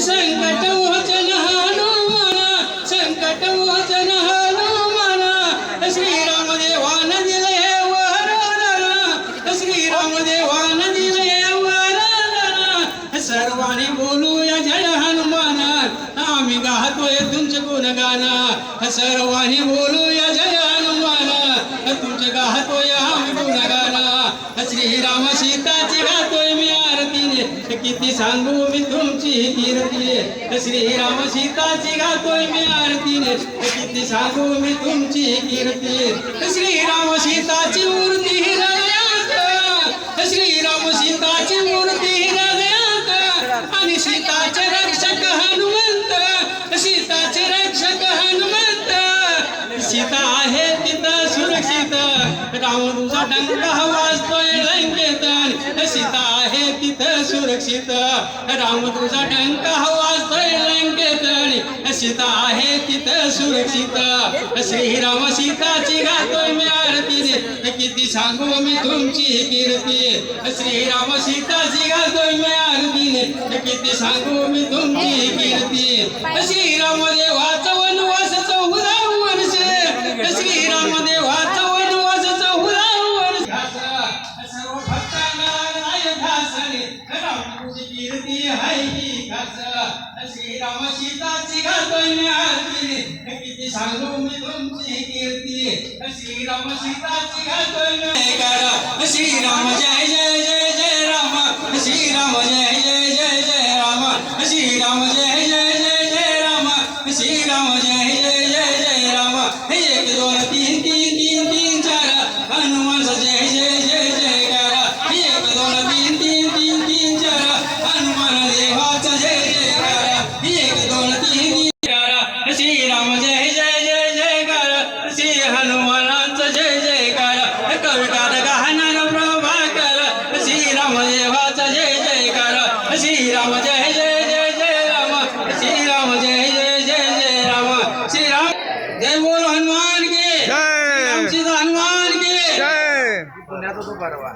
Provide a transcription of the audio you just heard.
संकट वचन हनुमाना संकट वचन हनुमाना श्रीराम देवान दिले वरदाना श्रीराम देवान दिले वरदाना सर्वांनी बोलूया जय हनुमाना। आम्ही गातोय तुमचे सर्वांनी बोलूया जय हनुमाना। तुमचे गातोय आम्ही गुणगाना श्रीराम सीताची गातोय किती सांगू मी तुमची कीर्ती. श्रीराम सीताची गातोय मी आरतीने किती सांगू मी तुमची कीर्ती. श्रीराम सीताची मूर्ती हृदयात. श्रीराम सीताची मूर्ती हृदयात. आणि सीताचे रक्षक हनुमंत. सीताचे रक्षक हनुमंत. सीता आहे तिथं सुरक्षित. राम तुझा डंका वाजतोय लंकेत सीता सुरक्षित राम तुझा डंका लंकेत सीता आहे तिथं सुरक्षित। श्रीराम सीताची गातोय मी आरतीने। किती सांगू मी तुमची कीर्ती। श्रीराम सीताची गातोय मी आरतीने। किती सांगू मी तुमची कीर्ती। श्रीराम राम तुझी कीर्ती आहे की घास श्रीराम सीताची गातोय मी आरतीने किती सांगू मी तुमची कीर्ती श्रीराम सीताची गातोय मी जयकारा श्रीराम जय जय जय जय राम श्रीराम जय जय जय जय राम श्रीराम जय जय जय जय राम श्रीराम जय जय जय हनुमानाचा जय जय करा कविता गाहणार प्रभाकर. श्रीराम देवाचा जय जय करा श्रीराम जय जय जय जय राम. श्रीराम जय जय जय जय राम. श्रीराम जय बोल हनुमान के. जय। हनुमान के. जय। पुण्याचा तो परवा.